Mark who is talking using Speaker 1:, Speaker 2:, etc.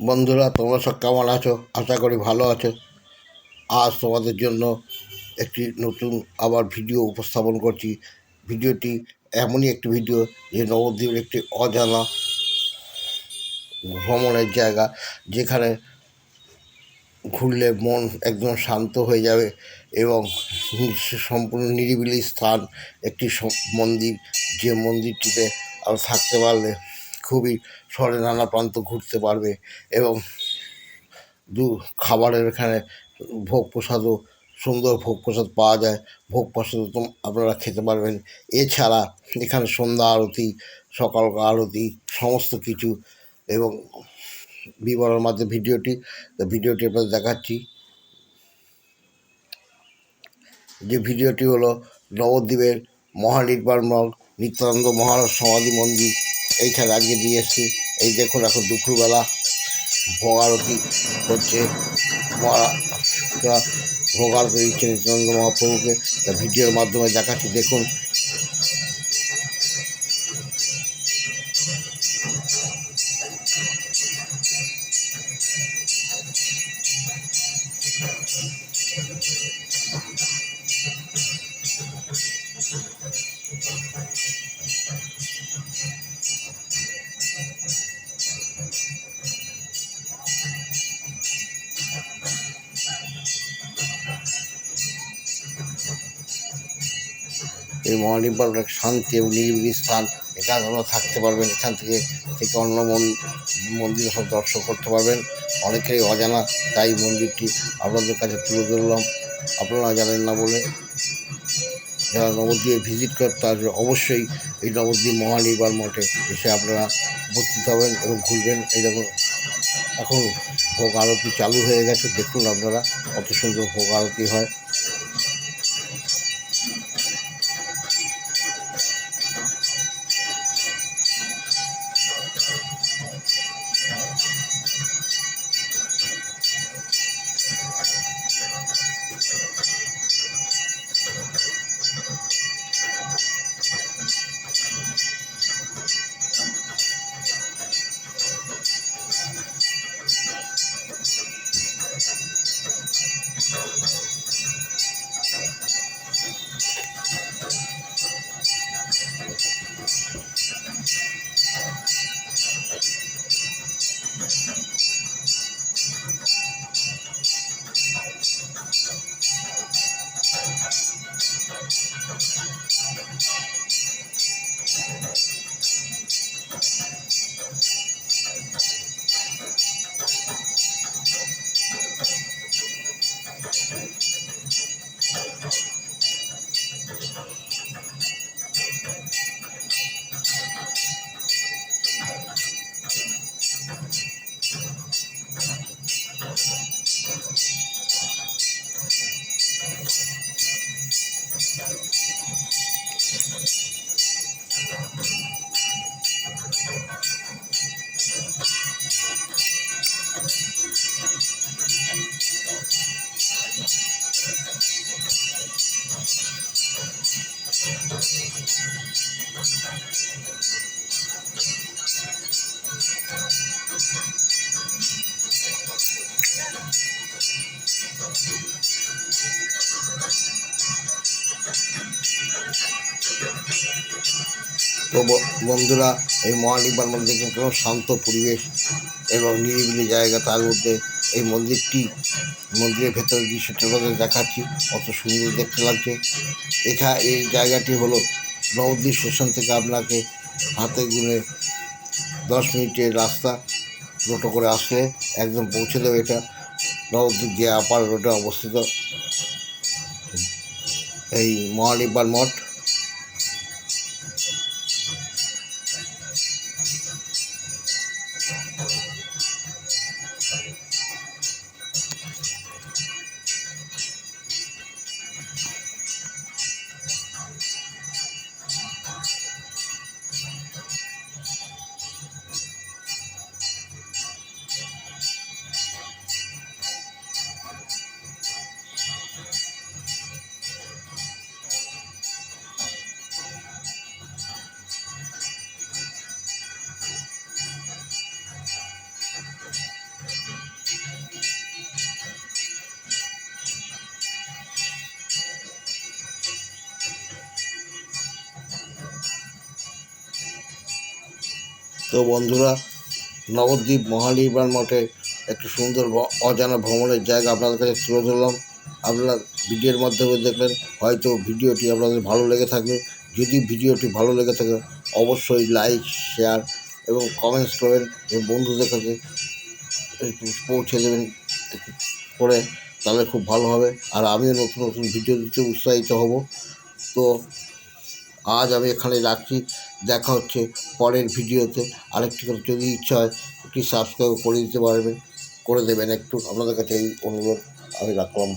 Speaker 1: বন্ধুরা, তোমরা সব কেমন আছো? আশা করি ভালো আছো। আজ তোমাদের জন্য একটি নতুন আবার ভিডিও উপস্থাপন করছি। ভিডিওটি এমনই একটি ভিডিও যে নবদ্বীপের একটি অজানা ভ্রমণের জায়গা, যেখানে ঘুরলে মন একদম শান্ত হয়ে যাবে এবং সম্পূর্ণ নিরিবিলি স্থান, একটি মন্দির, যে মন্দিরটিতে আর থাকতে পারলে খুবই শহরে নানা প্রান্ত ঘুরতে পারবে এবং দু খাবারের এখানে ভোগ প্রসাদও, সুন্দর ভোগ প্রসাদ পাওয়া যায়। ভোগ প্রসাদ আপনারা খেতে পারবেন। এছাড়া এখানে সন্ধ্যা আরতি সকাল আরতি, সমস্ত কিছু এবং বিবরণের মাধ্যমে ভিডিওটি ভিডিওটি আপনাদের দেখাচ্ছি। যে ভিডিওটি হলো নবদ্বীপের মহানির্বাণ মল, নিত্যানন্দ মহারাজ সমাধি মন্দির এইখানে আজকে দিয়ে এসছি। এই দেখুন এখন দুপুরবেলা ভোগ আরতি হচ্ছে। ভোগারতি ভোগ আরতি দিচ্ছে নিত্যানন্দ মহাপ্রভুকে ভিডিওর মাধ্যমে দেখাচ্ছি। দেখুন এই মহানির্বাণ এক শান্তি এবং নিরিবিলি স্থান এখানে আপনারা থাকতে পারবেন। এখান থেকে থেকে অন্য মন- মন্দির সব দর্শন করতে পারবেন। অনেকেরই অজানা, তাই মন্দিরটি আপনাদের কাছে তুলে ধরলাম। আপনারা জানেন না বলে যারা নবদ্বীপে ভিজিট করতে আসবে অবশ্যই এই নবদ্বীপ মহানির্বাণ মঠে এসে আপনারা উপস্থিত হবেন এবং ঘুরবেন। এই দেখুন, এখন ভোগ আরতি চালু হয়ে গেছে। দেখুন আপনারা কত সুন্দর ভোগ আরতি হয়। তো বন্ধুরা এই মহানির্বাণ মন্দির কিন্তু শান্ত পরিবেশ এবং নিরিবিলি জায়গা তার মধ্যে এই মন্দিরটি, মন্দিরের ভেতরে দৃশ্যটা আপনাদের দেখাচ্ছি, কত সুন্দর দেখতে লাগছে। এখা, এই জায়গাটি হলো নবদ্বীপ স্টেশন থেকে আপনাকে হাতে গুনে দশ মিনিটের রাস্তা টোটো করে আসলে একদম পৌঁছে দেবে এটা। নবদ্বীপ যে আপার রোডে অবস্থিত, এই মহানির্বাণ মঠ। তো বন্ধুরা, নবদ্বীপ মহানির্বাণ মঠে একটি সুন্দর অজানা ভ্রমণের জায়গা আপনাদের কাছে তুলে ধরলাম। আপনারা ভিডিওর মাধ্যমে দেখলেন হয়তো ভিডিওটি আপনাদের ভালো লেগে থাকবে। যদি ভিডিওটি ভালো লেগে থাকে, অবশ্যই লাইক, শেয়ার এবং কমেন্টস করবেন এবং বন্ধুদের কাছে পৌঁছে দেবেন করে, তাহলে খুব ভালো হবে। আর আমিও নতুন নতুন ভিডিও দিতে উৎসাহিত হব। তো আজ আমি এখানে রাখছি দেখা হচ্ছে পরের ভিডিওতে। আরেকটি করে যদি ইচ্ছা হয়, একটি সাবস্ক্রাইব করে দিতে পারবেন, করে দেবেন। একটু আপনাদের কাছে এই অনুরোধ আমি রাখলাম।